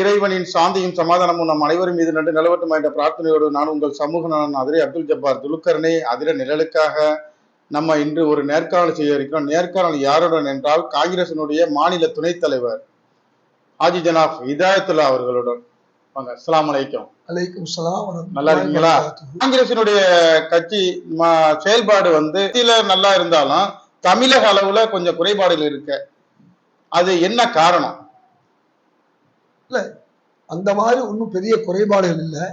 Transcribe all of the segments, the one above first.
இறைவனின் சாந்தியும் சமாதானமும் நம் அனைவரும் மீது நன்று நிலவட்டும் என்ற பிரார்த்தனையோடு நான் உங்கள் சமூக நலன் அதிரை அப்துல் ஜப்பார் துலுக்கரனே அதிர நிழலுக்காக நம்ம இன்று ஒரு நேர்காணல் செய்ய இருக்கிறோம். நேர்காணல் யாருடன் என்றால் காங்கிரசினுடைய மாநில துணைத் தலைவர் ஆஜி ஜனாப் ஹிதாயத்துல்லா அவர்களுடன். வாங்க அஸ்ஸலாமு அலைக்கும். அலைக்கும் நல்லா இருக்கீங்களா? காங்கிரசினுடைய கட்சி செயல்பாடு வந்து நல்லா இருந்தாலும் தமிழக அளவுல கொஞ்சம் குறைபாடுகள் இருக்கு. அது என்ன காரணம்? இல்லை அந்த மாதிரி ஒன்றும் பெரிய குறைபாடுகள் இல்லை.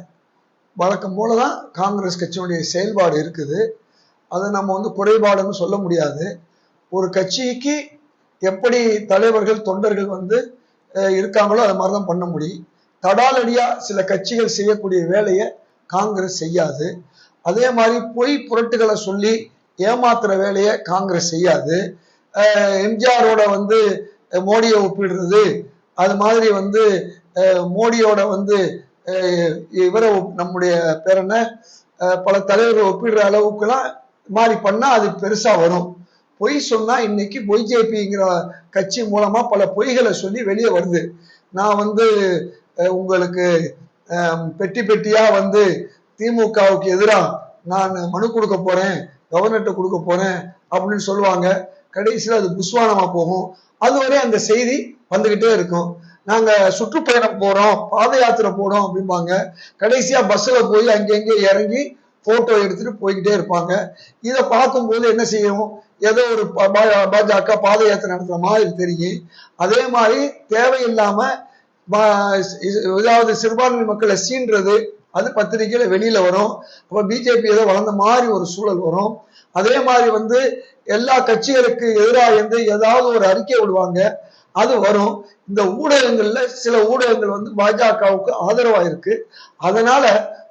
வழக்கம் போல தான் காங்கிரஸ் கட்சியினுடைய செயல்பாடு இருக்குது. அதை நம்ம வந்து குறைபாடுன்னு சொல்ல முடியாது. ஒரு கட்சிக்கு எப்படி தலைவர்கள் தொண்டர்கள் வந்து இருக்காங்களோ அது மாதிரி தான் பண்ண முடியும். தடாலடியாக சில கட்சிகள் செய்யக்கூடிய வேலையை காங்கிரஸ் செய்யாது. அதே மாதிரி பொய் புரட்டுகளை சொல்லி ஏமாத்துற வேலையை காங்கிரஸ் செய்யாது. எம்ஜிஆரோட வந்து மோடியை ஒப்பிடுறது அது மாதிரி வந்து மோடியோட வந்து இவரை நம்முடைய பேர் என்ன? பல தலைவர்கள் ஒப்பிடுற அளவுக்குலாம் மாதிரி பண்ணா அது பெருசா வரும். பொய் சொன்னா இன்னைக்கு பொய்ஜேபிங்கிற கட்சி மூலமா பல பொய்களை சொல்லி வெளியே வருது. நான் வந்து உங்களுக்கு பெட்டி பெட்டியா வந்து திமுகவுக்கு எதிராக நான் மனு கொடுக்க போறேன் கவர்னர்கிட்ட கொடுக்க போறேன் அப்படின்னு சொல்லுவாங்க. கடைசியில் அது புஸ்வானமாக போகும். அதுவரை அந்த செய்தி வந்துகிட்டே இருக்கும். நாங்க சுற்றுப்பயணம் போறோம் பாத யாத்திரை போறோம் அப்படிம்பாங்க. கடைசியா பஸ்ல போய் அங்கங்கே இறங்கி போட்டோ எடுத்துட்டு போய்கிட்டே இருப்பாங்க. இதை பார்க்கும்போது என்ன செய்யும்? ஏதோ ஒரு பா- பா- பாஜக பாத யாத்திரை நடத்துற மாதிரி தெரியும். அதே மாதிரி தேவையில்லாம இது- ஏதாவது சிறுபான்மை மக்களை சீன்றது அது பத்திரிகையில வெளியில வரும். அப்ப பிஜேபி ஏதோ வளர்ந்த மாதிரி ஒரு சூழல் வரும். அதே மாதிரி வந்து எல்லா கட்சிகளுக்கு எதிராக இருந்து ஏதாவது ஒரு அறிக்கை விடுவாங்க. அது வரும். இந்த ஊடகங்கள்ல சில ஊடகங்கள் வந்து பாஜகவுக்கு ஆதரவா இருக்கு. அதனால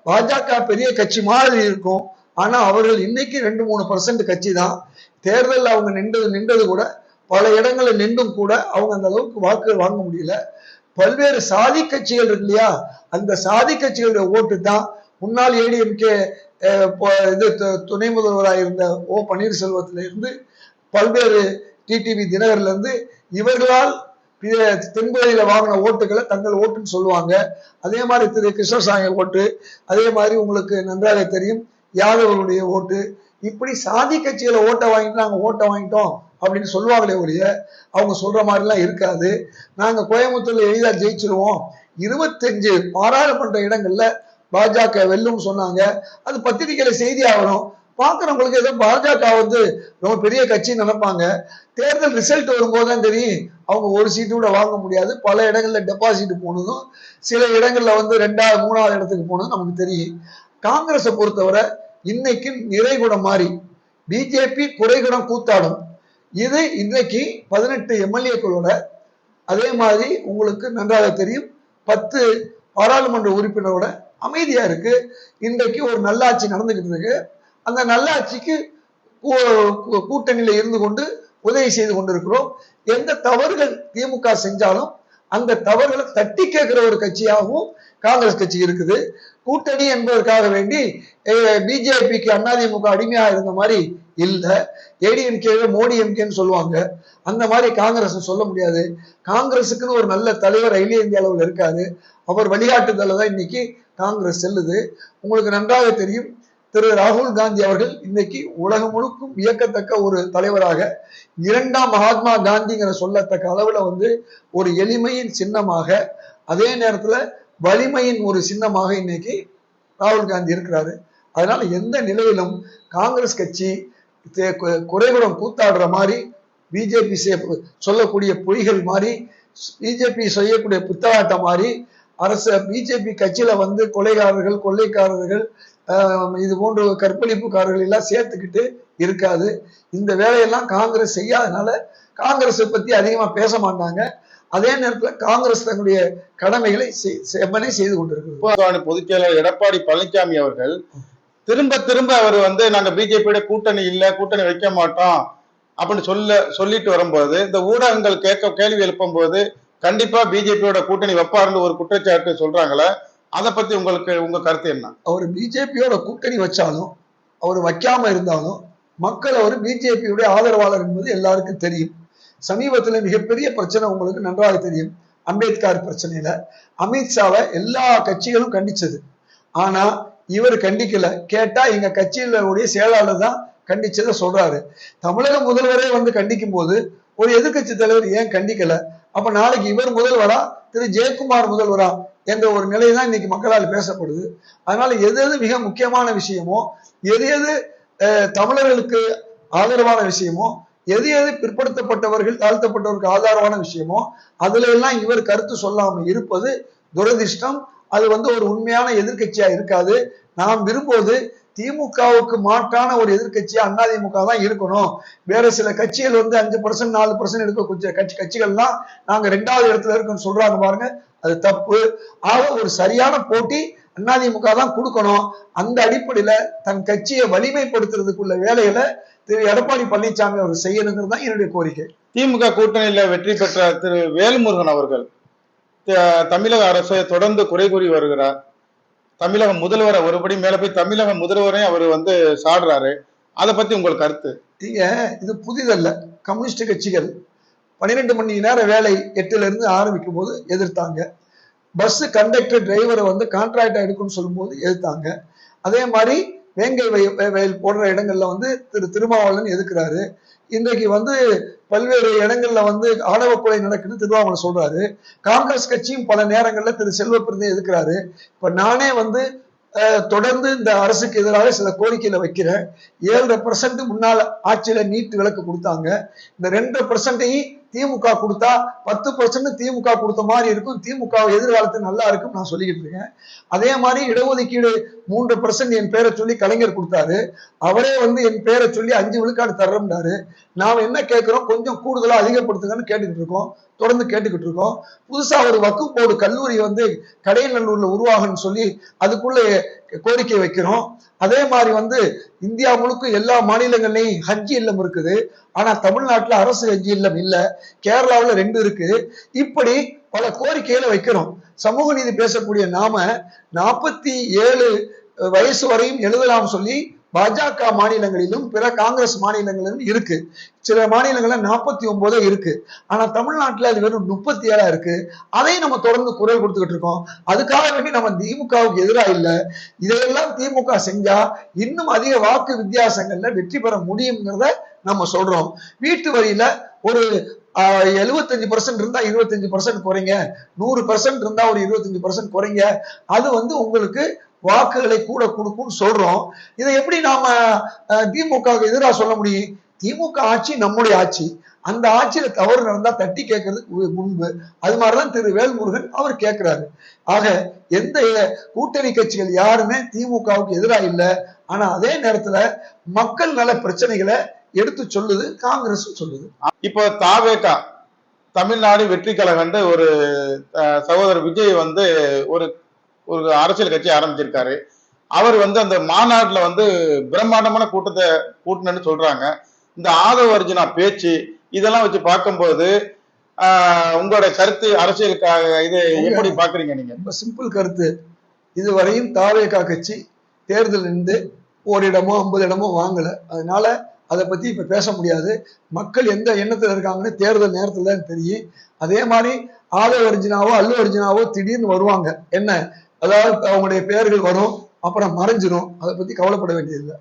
பாஜக பெரிய கட்சி மாதிரி இருக்கும். ஆனா அவர்கள் இன்னைக்கு ரெண்டு மூணு பர்சன்ட் கட்சி தான். தேர்தலில் அவங்க நின்றது நின்றது கூட பல இடங்களில் நின்றும் கூட அவங்க அந்த அளவுக்கு வாக்குகள் வாங்க முடியல. பல்வேறு சாதி கட்சிகள் இருக்கு இல்லையா? அந்த சாதி கட்சிகளுடைய ஓட்டு தான். முன்னாள் ஏடிஎம்கே இது துணை முதல்வராக இருந்த ஓ பன்னீர்செல்வத்துல இருந்து பல்வேறு டிடிவி தினகர்ல இருந்து இவர்களால் தென்பகுதியில வாங்கின ஓட்டுகளை தங்கள் ஓட்டுன்னு சொல்லுவாங்க. அதே மாதிரி திரு கிருஷ்ணசாமி ஓட்டு அதே மாதிரி உங்களுக்கு நன்றாக தெரியும் யாதவர்களுடைய ஓட்டு. இப்படி சாதி கட்சிகளை ஓட்டை வாங்கிட்டு நாங்கள் ஓட்டை வாங்கிட்டோம் அப்படின்னு சொல்லுவாங்களே ஒழிய அவங்க சொல்ற மாதிரிலாம் இருக்காது. நாங்கள் கோயம்புத்தூர்ல எளிதாக ஜெயிச்சிருவோம். இருபத்தஞ்சு பாராளுமன்ற இடங்கள்ல பாஜக வெல்லும் சொன்னாங்க. அது பத்திரிகையில செய்தி ஆகணும் பாக்குறவங்களுக்கு ஏதோ பாஜக வந்து ரொம்ப பெரிய கட்சி நினைப்பாங்க. தேர்தல் ரிசல்ட் வரும்போது தான் தெரியும். அவங்க ஒரு சீட்டு கூட வாங்க முடியாது. பல இடங்கள்ல டெபாசிட் போனதும் சில இடங்கள்ல வந்து ரெண்டாவது மூணாவது இடத்துக்கு போனதும் நமக்கு தெரியும். காங்கிரஸை பொறுத்தவரை இன்னைக்கு நிறைகுடம் மாறி பிஜேபி குறைகுடம் கூத்தாடும். இது இன்னைக்கு பதினெட்டு எம்எல்ஏக்களோட அதே மாதிரி உங்களுக்கு நன்றாக தெரியும். பத்து பாராளுமன்ற உறுப்பினரோட அமைதியா இருக்கு. இன்றைக்கு ஒரு நல்லாட்சி நடந்துகிட்டு இருக்கு. அந்த நல்லாட்சிக்கு கூ- இருந்து கொண்டு உதவி செய்து கொண்டிருக்கிறோம். எந்த தவறுகள் திமுக செஞ்சாலும் அந்த தவறுகளை தட்டி கேட்கிற ஒரு கட்சியாகவும் காங்கிரஸ் கட்சி இருக்குது. கூட்டணி என்பதற்காக வேண்டி பிஜேபிக்கு அதிமுக அடிமையாக இருந்த மாதிரி இல்லை. ஏடிஎம்கே மோடி எம்கேன்னு சொல்லுவாங்க. அந்த மாதிரி காங்கிரஸ் சொல்ல முடியாது. காங்கிரஸுக்குன்னு ஒரு நல்ல தலைவர் அகில இந்திய அளவில் இருக்காது அவர் வழிகாட்டுதல தான் இன்னைக்கு காங்கிரஸ் செல்லுது. உங்களுக்கு நன்றாக தெரியும். திரு ராகுல் காந்தி அவர்கள் இன்னைக்கு உலகம் முழுக்கும் வியக்கத்தக்க ஒரு தலைவராக இரண்டாம் மகாத்மா காந்திங்கிற சொல்லத்தக்க அளவுல வந்து ஒரு எளிமையின் சின்னமாக அதே நேரத்துல வலிமையின் ஒரு சின்னமாக இன்னைக்கு ராகுல் காந்தி இருக்கிறாரு. அதனால எந்த நிலையிலும் காங்கிரஸ் கட்சி தே- குறைகுடம் கூத்தாடுற மாதிரி பிஜேபி சொல்லக்கூடிய பொய்கள் மாதிரி பிஜேபி செய்யக்கூடிய புத்தாட்டம் மாதிரி அரச பிஜேபி கட்சியில வந்து கொலைகாரர்கள் கொள்ளைக்காரர்கள் இது போன்ற கற்பழிப்புக்காரர்கள் எல்லாம் சேர்த்துக்கிட்டு இருக்காது. இந்த வேலையெல்லாம் காங்கிரஸ் செய்யாதனால காங்கிரஸை பத்தி அதிகமா பேச மாட்டாங்க. அதே நேரத்துல காங்கிரஸ் தன்னுடைய கடமைகளை செவ்வனே செய்து கொண்டிருக்கிறது. பொதுச் செயலாளர் எடப்பாடி பழனிசாமி அவர்கள் திரும்ப திரும்ப அவர் வந்து நாங்க பிஜேபியோட கூட்டணி இல்ல கூட்டணி வைக்க மாட்டோம் அப்படின்னு சொல்ல சொல்லிட்டு வரும்போது இந்த ஊடகங்கள் கேட்க கேள்வி எழுப்பும் போது கண்டிப்பா பிஜேபியோட கூட்டணி வைப்பாருன்னு ஒரு குற்றச்சாட்டு சொல்றாங்களே அதை பத்தி உங்களுக்கு உங்க கருத்து என்ன? அவர் பிஜேபியோட கூட்டணி வச்சாலும் அவர் வைக்காம இருந்தாலும் மக்கள் அவர் பிஜேபியுடைய ஆதரவாளர் என்பது எல்லாருக்கும் தெரியும். சமீபத்துல மிகப்பெரிய பிரச்சனை உங்களுக்கு நன்றாக தெரியும். அம்பேத்கர் பிரச்சனையில அமித்ஷாவை எல்லா கட்சிகளும் கண்டிச்சது. ஆனா இவர் கண்டிக்கல. கேட்டா எங்க கட்சியில உடைய செயலாளர் தான் கண்டிச்சதை சொல்றாரு. தமிழக முதல்வரே வந்து கண்டிக்கும் போது ஒரு எதிர்க்கட்சி தலைவர் ஏன் கண்டிக்கல? அப்ப நாளைக்கு இவர் முதல்வரா? திரு. ஜெயக்குமார் முதல்வரா? என்ற ஒரு நிலை தான் இன்னைக்கு மக்களால் பேசப்படுது. அதனால எது எது மிக முக்கியமான விஷயமோ எது எது அஹ், தமிழர்களுக்கு ஆதரவான விஷயமோ எது எது பிற்படுத்தப்பட்டவர்கள் தாழ்த்தப்பட்டவருக்கு ஆதரவான விஷயமோ அதுல எல்லாம் இவர் கருத்து சொல்லாமல் இருப்பது துரதிர்ஷ்டம். அது வந்து ஒரு உண்மையான எதிர்க்கட்சியா இருக்காது. நாம் விரும்புவது திமுகவுக்கு மாற்றான ஒரு எதிர்கட்சியா அதிமுக தான் இருக்கணும். வேற சில கட்சிகள் வந்து அஞ்சு பர்சன்ட் நாலு பர்சன்ட் எடுக்க கொஞ்சம் கட்சி கட்சிகள்லாம் நாங்க ரெண்டாவது இடத்துல இருக்கோம்னு சொல்றாங்க பாருங்க. அது தப்பு. ஆக ஒரு சரியான போட்டி அதிமுக தான் கொடுக்கணும். அந்த அடிப்படையில தன் கட்சியை வலிமைப்படுத்துறதுக்குள்ள வேலைகளை திரு எடப்பாடி பழனிசாமி அவர் செய்யணுங்கிறது தான் என்னுடைய கோரிக்கை. திமுக கூட்டணியில வெற்றி பெற்ற திரு வேல்முருகன் அவர்கள் தமிழக அரசை தொடர்ந்து குறை கூறி வருகிறார். தமிழக முதல்வரை ஒருபடி மேல போய் தமிழக முதல்வரையும் அவர் வந்து சாடுறாரு. அதை பத்தி உங்கள் கருத்து? நீங்க இது புதிதல்ல. கம்யூனிஸ்ட் கட்சிகள் பன்னிரெண்டு மணி நேர வேலை எட்டுல இருந்து ஆரம்பிக்கும் போது எதிர்த்தாங்க பஸ் கண்டக்டர் டிரைவரை வந்து கான்ட்ராக்டா எடுக்கணும்னு சொல்லும்போது எதிர்த்தாங்க. அதே மாதிரி வேங்கை வயல் போடுற இடங்கள்ல வந்து திரு திருமாவளவன் எதிர்க்கிறாரு இன்றைக்கு வந்து பல்வேறு இடங்கள்ல வந்து ஆணவ கொலை நடக்குன்னு திருமாவளவன் சொல்றாரு. காங்கிரஸ் கட்சியும் பல நேரங்கள்ல திரு செல்வப்பிரந்தை எதிர்க்கிறாரு இப்ப நானே வந்து தொடர்ந்து இந்த அரசுக்கு எதிராக சில கோரிக்கையில வைக்கிறேன். ஏழரை பர்சன்ட் முன்னால ஆட்சியில நீட் விலக்கு கொடுத்தாங்க. இந்த ரெண்டரை பர்சன்டையும் திமுக கொடுத்தா பத்து பர்சன்ட் திமுக கொடுத்த மாதிரி இருக்கும். திமுக எதிர்காலத்து நல்லா இருக்கும் நான் சொல்லிக்கிட்டு இருக்கேன். அதே மாதிரி இடஒதுக்கீடு மூன்று பர்சன்ட் என் பேரை சொல்லி கலைஞர் கொடுத்தாரு. அவரே வந்து என் பேரை சொல்லி அஞ்சு விழுக்காடு தர்றோம்னாரு. நாம என்ன கேட்கிறோம்? கொஞ்சம் கூடுதலா அதிகப்படுத்துங்கன்னு கேட்டுக்கிட்டு இருக்கோம். தொடர்ந்து கேட்டுக்கிட்டு இருக்கோம். புதுசா ஒரு வக்குப்போடு போர்டு கல்லூரி வந்து கடையநல்லூர்ல உருவாகணும்னு சொல்லி அதுக்குள்ள கோரிக்கை வைக்கிறோம். அதே மாதிரி வந்து இந்தியா முழுக்க எல்லா மாநிலங்கள்லயும் ஹஜ் இல்லம் இருக்குது. ஆனா தமிழ்நாட்டுல அரசு ஹஜ் இல்லம் இல்ல. கேரளாவுல ரெண்டு இருக்கு. இப்படி பல கோரிக்கைகளை வைக்கிறோம் சமூக நீதி பேசக்கூடிய நாம நாற்பத்தி ஏழு வயசு வரையும் எழுதலாம் சொல்லி பாஜக மாநிலங்களிலும் பிற காங்கிரஸ் மாநிலங்களிலும் இருக்கு. சில மாநிலங்கள்ல நாற்பத்தி ஒன்பதோ இருக்கு. ஆனா தமிழ்நாட்டுல அது வெறும் முப்பத்தி ஏழா இருக்கு. அதையும் நம்ம தொடர்ந்து குரல் கொடுத்துக்கிட்டு இருக்கோம். அதுக்காக வேண்டி நம்ம திமுகவுக்கு எதிராக இல்ல. இதையெல்லாம் திமுக செஞ்சா இன்னும் அதிக வாக்கு வித்தியாசங்கள்ல வெற்றி பெற முடியுங்கிறத நம்ம சொல்றோம். வீட்டு வரியில ஒரு எழுபத்தஞ்சு பர்சன்ட் இருந்தா இருபத்தஞ்சு பர்சன்ட் குறைங்க. நூறு பர்சன்ட் இருந்தா ஒரு இருபத்தஞ்சு பர்சன்ட் குறைங்க. அது வந்து உங்களுக்கு வாக்குகளை கூட கொடுக்கும்னு சொல்றோம். இதை எப்படி நாம திமுகவுக்கு எதிராக சொல்ல முடியும்? திமுக ஆட்சி நம்முடைய ஆட்சி. அந்த ஆட்சியில தவறு நடந்தா தட்டி கேட்கறதுக்கு முன்பு. அது மாதிரிதான் திரு வேல்முருகன் அவர் கேட்கிறாரு. ஆக எந்த கூட்டணி கட்சிகள் யாருமே திமுகவுக்கு எதிராக இல்லை. ஆனா அதே நேரத்துல மக்கள் நல பிரச்சனைகளை எடுத்து சொல்லுது காங்கிரஸ் சொல்லுது. இப்போ தாவேகா தமிழ்நாடு வெற்றி கழகண்டு ஒரு சகோதரர் விஜய் வந்து ஒரு ஒரு அரசியல் கட்சி ஆரம்பிச்சிருக்காரு. அவர் வந்து அந்த மாநாட்டுல வந்து பிரம்மாண்டமான கூட்டத்தை கூட்டினு சொல்றாங்க. இந்த ஆதவ அர்ஜுனா பேச்சு இதெல்லாம் வச்சு பார்க்கும்போது உங்களோட கருத்து அரசியலுக்காக இது எப்படி பாக்குறீங்க நீங்க? ரொம்ப சிம்பிள் கருத்து. இதுவரையும் தாவேகா கட்சி தேர்தல் நின்று ஒரு இடமோ ஐம்பது இடமோ வாங்கல. அதனால அதை பத்தி இப்ப பேச முடியாது. மக்கள் எந்த எண்ணத்துல இருக்காங்கன்னு தேர்தல் நேரத்துல தான் தெரியும். அதே மாதிரி ஆதவ அர்ஜுனாவோ அல்லு அர்ஜுனாவோ திடீர்னு வருவாங்க. என்ன? அதாவது அவங்களுடைய பெயர்கள் வரும் அப்புறம் மறைஞ்சிரும். அதை பத்தி கவலைப்பட வேண்டியதில்லை.